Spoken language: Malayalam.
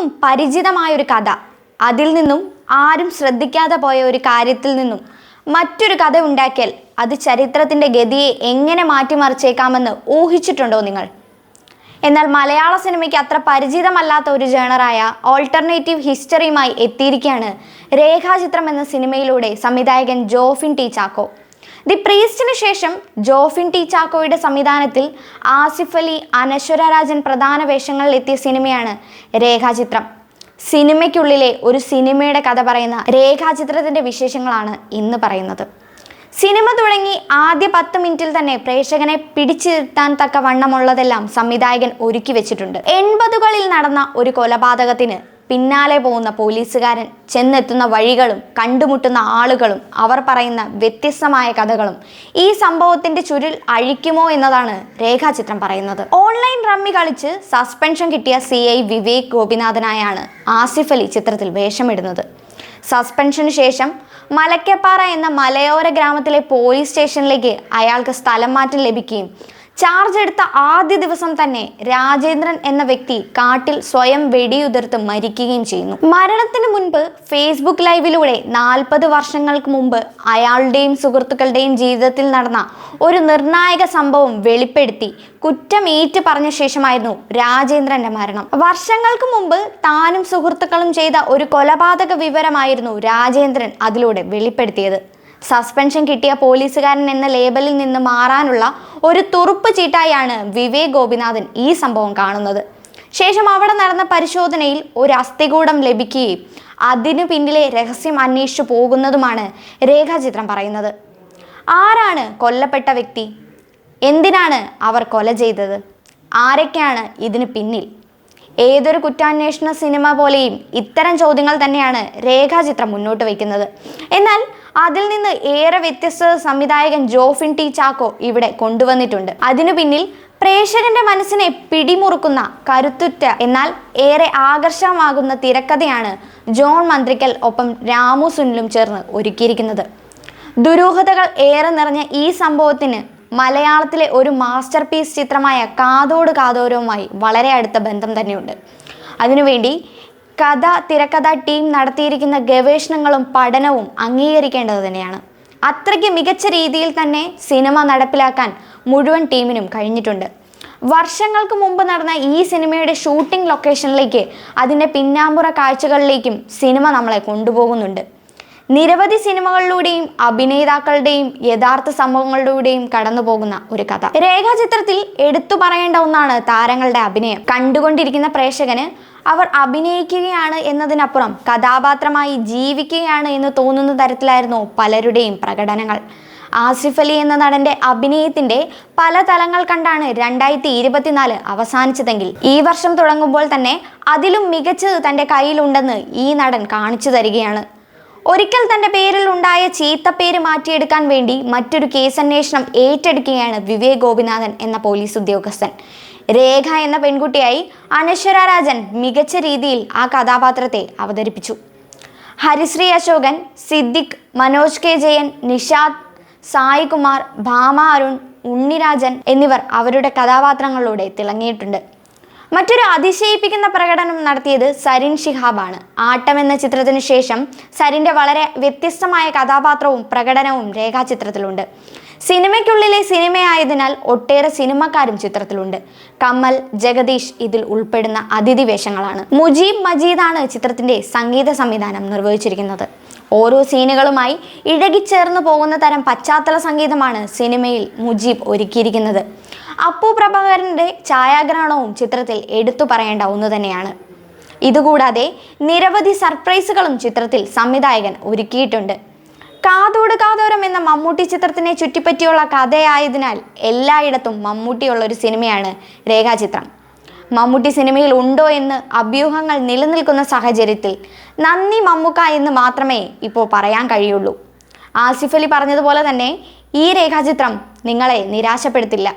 എല്ലാവർക്കും പരിചിതമായ ഒരു കഥ. അതിൽ നിന്നും ആരും ശ്രദ്ധിക്കാതെ പോയ ഒരു കാര്യത്തിൽ നിന്നും മറ്റൊരു കഥ ഉണ്ടാക്കിയാൽ അത് ചരിത്രത്തിന്റെ ഗതിയെ എങ്ങനെ മാറ്റിമറിച്ചേക്കാമെന്ന് ഊഹിച്ചിട്ടുണ്ടോ നിങ്ങൾ? എന്നാൽ മലയാള സിനിമയ്ക്ക് അത്ര പരിചിതമല്ലാത്ത ഒരു ജേണറായ ഓൾട്ടർനേറ്റീവ് ഹിസ്റ്ററിയുമായി എത്തിയിരിക്കുകയാണ് രേഖാചിത്രം എന്ന സിനിമയിലൂടെ സംവിധായകൻ ജോഫിൻ ടി ചാക്കോ. ദി പ്രീസ്റ്റിന് ശേഷം ജോഫിൻ ടി ചാക്കോയുടെ സംവിധാനത്തിൽ ആസിഫ് അലി അനശ്വര രാജൻ പ്രധാന വേഷങ്ങളിൽ എത്തിയ സിനിമയാണ് രേഖാചിത്രം. സിനിമയ്ക്കുള്ളിലെ ഒരു സിനിമയുടെ കഥ പറയുന്ന രേഖാചിത്രത്തിന്റെ വിശേഷങ്ങളാണ് ഇന്ന് പറയുന്നത്. സിനിമ തുടങ്ങി ആദ്യ പത്ത് മിനിറ്റിൽ തന്നെ പ്രേക്ഷകനെ പിടിച്ചിരുത്താൻ തക്ക വണ്ണമുള്ളതെല്ലാം സംവിധായകൻ ഒരുക്കി വെച്ചിട്ടുണ്ട്. എൺപതുകളിൽ നടന്ന ഒരു കൊലപാതകത്തിന് പിന്നാലെ പോകുന്ന പോലീസുകാരൻ ചെന്നെത്തുന്ന വഴികളും കണ്ടുമുട്ടുന്ന ആളുകളും അവർ പറയുന്ന വ്യത്യസ്തമായ കഥകളും ഈ സംഭവത്തിന്റെ ചുരുൾ അഴിക്കുമോ എന്നതാണ് രേഖാചിത്രം പറയുന്നത്. ഓൺലൈൻ റമ്മി കളിച്ച് സസ്പെൻഷൻ കിട്ടിയ സി ഐ വിവേക് ഗോപിനാഥനായാണ് ആസിഫ് അലി ചിത്രത്തിൽ വേഷമിടുന്നത്. സസ്പെൻഷന് ശേഷം മലക്കപ്പാറ എന്ന മലയോര ഗ്രാമത്തിലെ പോലീസ് സ്റ്റേഷനിലേക്ക് അയാൾക്ക് സ്ഥലം മാറ്റം ലഭിക്കുകയും ചാർജ് എടുത്ത ആദ്യ ദിവസം തന്നെ രാജേന്ദ്രൻ എന്ന വ്യക്തി കാട്ടിൽ സ്വയം വെടിയുതിർത്ത് മരിക്കുകയും ചെയ്യുന്നു. മരണത്തിന് മുൻപ് ഫേസ്ബുക്ക് ലൈവിലൂടെ നാൽപ്പത് വർഷങ്ങൾക്ക് മുമ്പ് അയാളുടെയും സുഹൃത്തുക്കളുടെയും ജീവിതത്തിൽ നടന്ന ഒരു നിർണായക സംഭവം വെളിപ്പെടുത്തി കുറ്റം ഏറ്റു പറഞ്ഞ ശേഷമായിരുന്നു രാജേന്ദ്രന്റെ മരണം. വർഷങ്ങൾക്ക് മുമ്പ് താനും സുഹൃത്തുക്കളും ചെയ്ത ഒരു കൊലപാതക വിവരമായിരുന്നു രാജേന്ദ്രൻ അതിലൂടെ വെളിപ്പെടുത്തിയത്. സസ്പെൻഷൻ കിട്ടിയ പോലീസുകാരൻ എന്ന ലേബലിൽ നിന്ന് മാറാനുള്ള ഒരു തുറുപ്പ് ചീട്ടായാണ് വിവേക് ഗോപിനാഥൻ ഈ സംഭവം കാണുന്നത്. ശേഷം അവിടെ നടന്ന പരിശോധനയിൽ ഒരു അസ്ഥികൂടം ലഭിക്കുകയും അതിനു പിന്നിലെ രഹസ്യം അന്വേഷിച്ചു പോകുന്നതുമാണ് രേഖാചിത്രം പറയുന്നത്. ആരാണ് കൊല്ലപ്പെട്ട വ്യക്തി? എന്തിനാണ് അവർ കൊല ചെയ്തത്? ആരൊക്കെയാണ് ഇതിന് പിന്നിൽ? ഏതൊരു കുറ്റാന്വേഷണ സിനിമ പോലെയും ഇത്തരം ചോദ്യങ്ങൾ തന്നെയാണ് രേഖാചിത്രം മുന്നോട്ട് വയ്ക്കുന്നത്. എന്നാൽ അതിൽ നിന്ന് ഏറെ വ്യത്യസ്ത സംവിധായകൻ ജോഫിൻ ടി ചാക്കോ ഇവിടെ കൊണ്ടുവന്നിട്ടുണ്ട്. അതിനു പിന്നിൽ പ്രേക്ഷകന്റെ മനസ്സിനെ പിടിമുറുക്കുന്ന കരുത്തുറ്റ എന്നാൽ ഏറെ ആകർഷകമാകുന്ന തിരക്കഥയാണ് ജോൺ മന്ത്രിക്കൽ ഒപ്പം രാമു സുനിലും ചേർന്ന് ഒരുക്കിയിരിക്കുന്നത്. ദുരൂഹതകൾ ഏറെ നിറഞ്ഞ ഈ സംഭവത്തിന് മലയാളത്തിലെ ഒരു മാസ്റ്റർ പീസ് ചിത്രമായ കാതോട് കാതോരവുമായി വളരെ അടുത്ത ബന്ധം തന്നെയുണ്ട്. അതിനുവേണ്ടി കഥ തിരക്കഥ ടീം നടത്തിയിരിക്കുന്ന ഗവേഷണങ്ങളും പഠനവും അംഗീകരിക്കേണ്ടത് തന്നെയാണ്. അത്രയ്ക്ക് മികച്ച രീതിയിൽ തന്നെ സിനിമ നടപ്പിലാക്കാൻ മുഴുവൻ ടീമിനും കഴിഞ്ഞിട്ടുണ്ട്. വർഷങ്ങൾക്ക് മുമ്പ് നടന്ന ഈ സിനിമയുടെ ഷൂട്ടിംഗ് ലൊക്കേഷനിലേക്ക് അതിന്റെ പിന്നാമ്പുറ കാഴ്ചകളിലേക്കും സിനിമ നമ്മളെ കൊണ്ടുപോകുന്നുണ്ട്. നിരവധി സിനിമകളിലൂടെയും അഭിനേതാക്കളുടെയും യഥാർത്ഥ സംഭവങ്ങളിലൂടെയും കടന്നു പോകുന്ന ഒരു കഥ. രേഖാചിത്രത്തിൽ എടുത്തു പറയേണ്ട ഒന്നാണ് താരങ്ങളുടെ അഭിനയം. കണ്ടുകൊണ്ടിരിക്കുന്ന പ്രേക്ഷകന് അവർ അഭിനയിക്കുകയാണ് എന്നതിനപ്പുറം കഥാപാത്രമായി ജീവിക്കുകയാണ് എന്ന് തോന്നുന്ന തരത്തിലായിരുന്നു പലരുടെയും പ്രകടനങ്ങൾ. ആസിഫ് അലി എന്ന നടന്റെ അഭിനയത്തിന്റെ പല തലങ്ങൾ കണ്ടാണ് രണ്ടായിരത്തി ഇരുപത്തിനാല് അവസാനിച്ചതെങ്കിൽ ഈ വർഷം തുടങ്ങുമ്പോൾ തന്നെ അതിലും മികച്ചത് തന്റെ കയ്യിലുണ്ടെന്ന് ഈ നടൻ കാണിച്ചു തരികയാണ്. ഒരിക്കൽ തന്റെ പേരിൽ ഉണ്ടായ ചീത്തപ്പേര് മാറ്റിയെടുക്കാൻ വേണ്ടി മറ്റൊരു കേസന്വേഷണം ഏറ്റെടുക്കുകയാണ് വിവേക് ഗോപിനാഥൻ എന്ന പോലീസ് ഉദ്യോഗസ്ഥൻ. രേഖ എന്ന പെൺകുട്ടിയായി അനശ്വര രാജൻ മികച്ച രീതിയിൽ ആ കഥാപാത്രത്തെ അവതരിപ്പിച്ചു. ഹരിശ്രീ അശോകൻ സിദ്ദിഖ് മനോജ് കെ ജയൻ നിഷാദ് സായികുമാർ ഭാമ അരുൺ ഉണ്ണിരാജൻ എന്നിവർ അവരുടെ കഥാപാത്രങ്ങളിലൂടെ തിളങ്ങിയിട്ടുണ്ട്. മറ്റൊരു അതിശയിപ്പിക്കുന്ന പ്രകടനം നടത്തിയത് സരിൻ ഷിഹാബാണ്. ആട്ടം എന്ന ചിത്രത്തിന് ശേഷം സരിന്റെ വളരെ വ്യത്യസ്തമായ കഥാപാത്രവും പ്രകടനവും രേഖാചിത്രത്തിലുണ്ട്. സിനിമയ്ക്കുള്ളിലെ സിനിമയായതിനാൽ ഒട്ടേറെ സിനിമക്കാരും ചിത്രത്തിലുണ്ട്. കമൽ ജഗദീഷ് ഇതിൽ ഉൾപ്പെടുന്ന അതിഥി വേഷങ്ങളാണ്. മുജീബ് മജീദാണ് ചിത്രത്തിന്റെ സംഗീത സംവിധാനം നിർവഹിച്ചിരിക്കുന്നത്. ഓരോ സീനുകളുമായി ഇഴകിച്ചേർന്ന് പോകുന്ന തരം പശ്ചാത്തല സംഗീതമാണ് സിനിമയിൽ മുജീബ് ഒരുക്കിയിരിക്കുന്നത്. അപ്പു പ്രഭാകരന്റെ ഛായാഗ്രഹണവും ചിത്രത്തിൽ എടുത്തു പറയേണ്ട ഒന്ന് തന്നെയാണ്. ഇതുകൂടാതെ നിരവധി സർപ്രൈസുകളും ചിത്രത്തിൽ സംവിധായകൻ ഒരുക്കിയിട്ടുണ്ട്. കാതോട് കാതോരം എന്ന മമ്മൂട്ടി ചിത്രത്തിനെ ചുറ്റിപ്പറ്റിയുള്ള കഥയായതിനാൽ എല്ലായിടത്തും മമ്മൂട്ടിയുള്ള ഒരു സിനിമയാണ് രേഖാചിത്രം. മമ്മൂട്ടി സിനിമയിൽ ഉണ്ടോ എന്ന് അഭ്യൂഹങ്ങൾ നിലനിൽക്കുന്ന സാഹചര്യത്തിൽ നന്ദി മമ്മൂക്ക എന്ന് മാത്രമേ ഇപ്പോൾ പറയാൻ കഴിയുള്ളൂ. ആസിഫ് അലി പറഞ്ഞതുപോലെ തന്നെ ഈ രേഖാചിത്രം നിങ്ങളെ നിരാശപ്പെടുത്തില്ല.